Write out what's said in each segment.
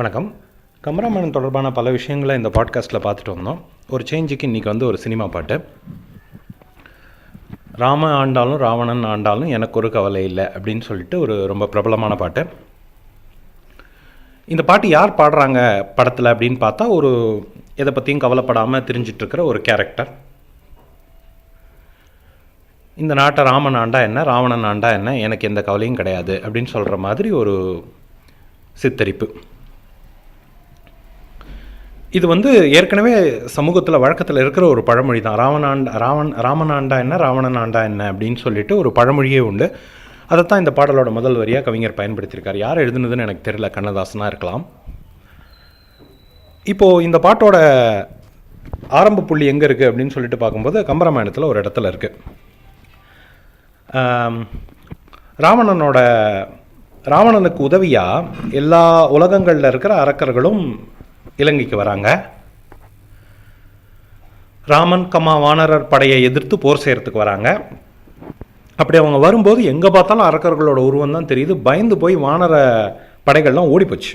வணக்கம். கமராமேனன் தொடர்பான பல விஷயங்களை இந்த பாட்காஸ்ட்டில் பார்த்துட்டு வந்தோம். ஒரு சேஞ்சுக்கு இன்றைக்கி வந்து ஒரு சினிமா பாட்டு. ராம ஆண்டாலும் ராவணன் ஆண்டாலும் எனக்கு ஒரு கவலை இல்லை அப்படின்னு சொல்லிட்டு ஒரு ரொம்ப பிரபலமான பாட்டு. இந்த பாட்டு யார் பாடுறாங்க படத்தில் அப்படின்னு பார்த்தா ஒரு எதை பற்றியும் கவலைப்படாமல் தெரிஞ்சிட்ருக்கிற ஒரு கேரக்டர். இந்த நாட்டை ராமன் ஆண்டா என்ன ராவணன் ஆண்டா என்ன எனக்கு எந்த கவலையும் கிடையாது அப்படின்னு சொல்கிற மாதிரி ஒரு சித்தரிப்பு. இது வந்து ஏற்கனவே சமூகத்தில் வழக்கத்தில் இருக்கிற ஒரு பழமொழி தான் ராவணாண்ட ராவன் ராமன் ஆண்டா என்ன ராவணன் ஆண்டா என்ன அப்படின்னு சொல்லிட்டு ஒரு பழமொழியே உண்டு. அதைத்தான் இந்த பாடலோட முதல் வரியாக கவிஞர் பயன்படுத்தியிருக்கார். யார் எழுதுனதுன்னு எனக்கு தெரியல. கண்ணதாசனாக இருக்கலாம். இப்போது இந்த பாட்டோட ஆரம்ப புள்ளி எங்கே இருக்குது அப்படின்னு சொல்லிட்டு பார்க்கும்போது கம்பராமாயணத்தில் ஒரு இடத்துல இருக்குது ராவணனோட ராவணனுக்கு உதவியாக எல்லா உலகங்களில் இருக்கிற அரக்கர்களும் இலங்கைக்கு வராங்க. ராமன் கமா வானரர் படையை எதிர்த்து போர் செய்கிறதுக்கு வராங்க. அப்படி அவங்க வரும்போது எங்கே பார்த்தாலும் அரக்கர்களோட உருவம் தான் தெரியுது. பயந்து போய் வானர படைகள்லாம் ஓடி போச்சு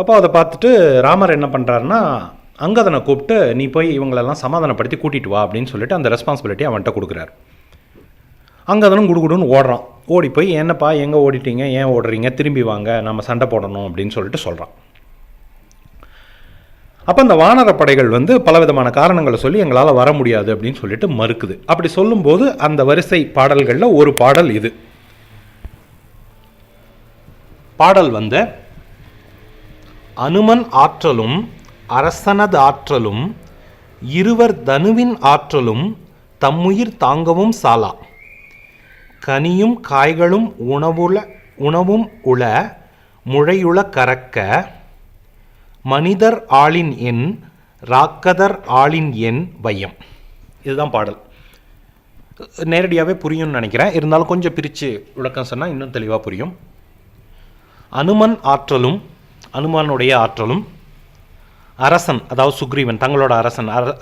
அப்போ அதை பார்த்துட்டு ராமர் என்ன பண்ணுறாருன்னா அங்கதனை கூப்பிட்டு நீ போய் இவங்களெல்லாம் சமாதானப்படுத்தி கூட்டிகிட்டு வா அப்படின்னு சொல்லிட்டு அந்த ரெஸ்பான்சிபிலிட்டி அவன்கிட்ட கொடுக்குறாரு. அங்கதனும் குடுகுடுன்னு ஓடுறான். ஓடி போய் என்னப்பா எங்கே ஓடிட்டீங்க? ஏன் ஓடுறீங்க? திரும்பி வாங்க நம்ம சண்டை போடணும் அப்படின்னு சொல்லிட்டு சொல்கிறான் அப்போ அந்த வானர படைகள் வந்து பலவிதமான காரணங்களை சொல்லி எங்களால் வர முடியாது அப்படின்னு சொல்லிட்டு மறுக்குது. அப்படி சொல்லும்போது அந்த வரிசை பாடல்களில் ஒரு பாடல் இது. பாடல் வந்து அனுமன் ஆற்றலும் அரசனது ஆற்றலும் இருவர் தனுவின் ஆற்றலும் தம்முயிர் தாங்கவும் சாலா. கனியும் காய்களும் உணவுல உணவும் உள முழையுள கறக்க மனிதர் ஆளின் எண் ராக்கதர் ஆளின் எண் வையம் இதுதான் பாடல். நேரடியாகவே புரியும்னு நினைக்கிறேன். இருந்தாலும் கொஞ்சம் பிரித்து விளக்கம் சொன்னால் இன்னும் தெளிவாக புரியும். அனுமன் ஆற்றலும் அனுமனுடைய ஆற்றலும் அரசன் அதாவது சுக்ரீவன் தங்களோட அரசன் அர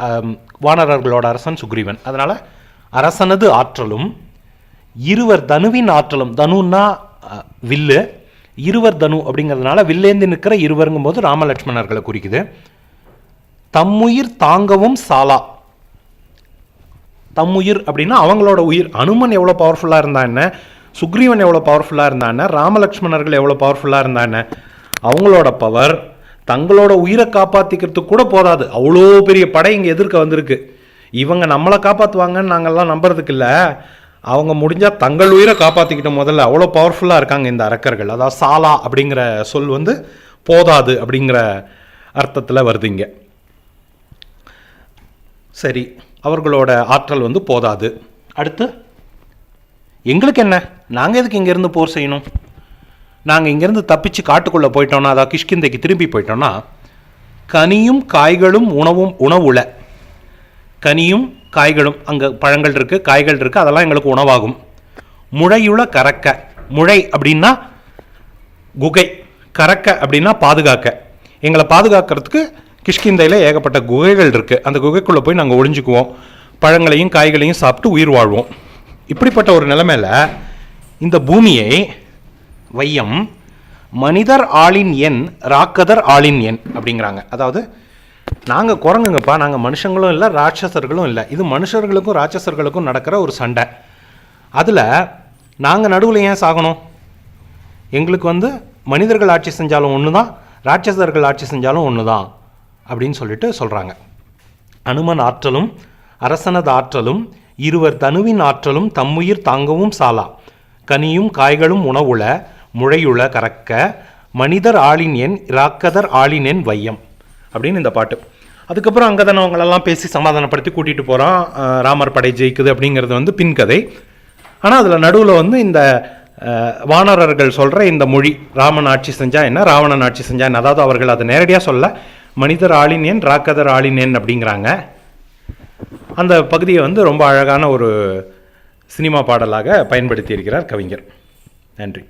வானரர்களோட அரசன் சுக்ரீவன். அதனால் அரசனது ஆற்றலும் இருவர் தனுவின் ஆற்றலும் தனுன்னா வில்லு. இருவர் தனு அப்படிங்கிறதுனால வில்லேந்து நிற்கிற இருவருங்கும் போது ராமலட்சுமணர்களை குறிக்குது. தம்முயிர் தாங்கவும் சாலா. தம்முயிர் அப்படின்னா அவங்களோட உயிர். அனுமன் எவ்வளோ பவர்ஃபுல்லாக இருந்தா என்ன? சுக்ரீவன் எவ்வளோ பவர்ஃபுல்லாக இருந்தா என்ன? ராமலட்சுமணர்கள் எவ்வளோ பவர்ஃபுல்லாக இருந்தா என்ன? அவங்களோட பவர் தங்களோட உயிரை காப்பாற்றிக்கிறதுக்கு கூட போதாது. அவ்வளோ பெரிய படை இங்கே எதிர்க்க வந்திருக்கு. இவங்க நம்மளை காப்பாற்றுவாங்கன்னு நாங்கள்லாம் நம்புறதுக்கு இல்லை. அவங்க முடிஞ்சால் தங்கள் உயிரை காப்பாற்றிக்கிட்ட முதல்ல அவ்வளோ பவர்ஃபுல்லாக இருக்காங்க இந்த அரக்கர்கள். அதாவது சாலா அப்படிங்கிற சொல் வந்து போதாது அப்படிங்கிற அர்த்தத்தில் வருது இங்கே. சரி அவர்களோட ஆற்றல் வந்து போதாது. அடுத்து எங்களுக்கு என்ன? நாங்கள் எதுக்கு இங்கேருந்து போர் செய்யணும்? நாங்கள் இங்கேருந்து தப்பிச்சு காட்டுக்குள்ளே போயிட்டோன்னா அதாவது கிஷ்கிந்தைக்கு திரும்பி போயிட்டோம்னா கனியும் காய்களும் உணவும் உணவுல. கனியும் காய்களும் அங்கே பழங்கள் இருக்குது காய்கள் இருக்குது அதெல்லாம் எங்களுக்கு உணவாகும். முழையுள கறக்க. முழை அப்படின்னா குகை. கறக்க அப்படின்னா பாதுகாக்க. எங்களை பாதுகாக்கிறதுக்கு கிஷ்கிந்தையில் ஏகப்பட்ட குகைகள் இருக்குது அந்த குகைக்குள்ளே போய் நாங்கள் ஒழிஞ்சுக்குவோம் பழங்களையும் காய்களையும் சாப்பிட்டு உயிர் வாழ்வோம். இப்படிப்பட்ட ஒரு நிலைமையில் இந்த பூமியை வையம் மனிதர் ஆளின் எண் ராக்கதர் ஆளின் எண் அப்படிங்கிறாங்க. அதாவது நாங்கள் குரங்குங்கப்பா நாங்கள் மனுஷங்களும் இல்லை ராட்சசர்களும் இல்லை. இது மனுஷர்களுக்கும் ராட்சசர்களுக்கும் நடக்கிற ஒரு சண்டை. அதில் நாங்கள் நடுவில் ஏன் சாகணும்? எங்களுக்கு வந்து மனிதர்கள் ஆட்சி செஞ்சாலும் ஒன்று தான் ராட்சசர்கள் ஆட்சி செஞ்சாலும் ஒன்று தான் அப்படின்னு சொல்லிட்டு சொல்கிறாங்க அனுமன் ஆற்றலும் அரசனது ஆற்றலும் இருவர் தனுவின் ஆற்றலும் தம்முயிர் தாங்கவும் சாலா. கனியும் காய்களும் உணவுல முழையுள கறக்க மனிதர் ஆளின் எண் இராக்கதர் ஆளின் எண் வையம். அப்படின்னு இந்த பாட்டு. அதுக்கப்புறம் அங்கே தானே அவங்களெல்லாம் பேசி சமாதானப்படுத்தி கூட்டிகிட்டு போகிறான் ராமர் படை ஜெயிக்குது அப்படிங்கிறது வந்து பின்கதை. ஆனால் அதில் நடுவில் வந்து இந்த வானரர்கள் சொல்கிற இந்த மொழி ராமன் ஆட்சி செஞ்சால் என்ன ராவணன் ஆட்சி செஞ்சால் என்ன அதாவது அவர்கள் அதை நேரடியாக சொல்ல மனிதர் ஆளினேன் ராக்கதர் ஆளினேன் அப்படிங்கிறாங்க. அந்த பகுதியை வந்து ரொம்ப அழகான ஒரு சினிமா பாடலாக பயன்படுத்தி இருக்கிறார் கவிஞர். நன்றி.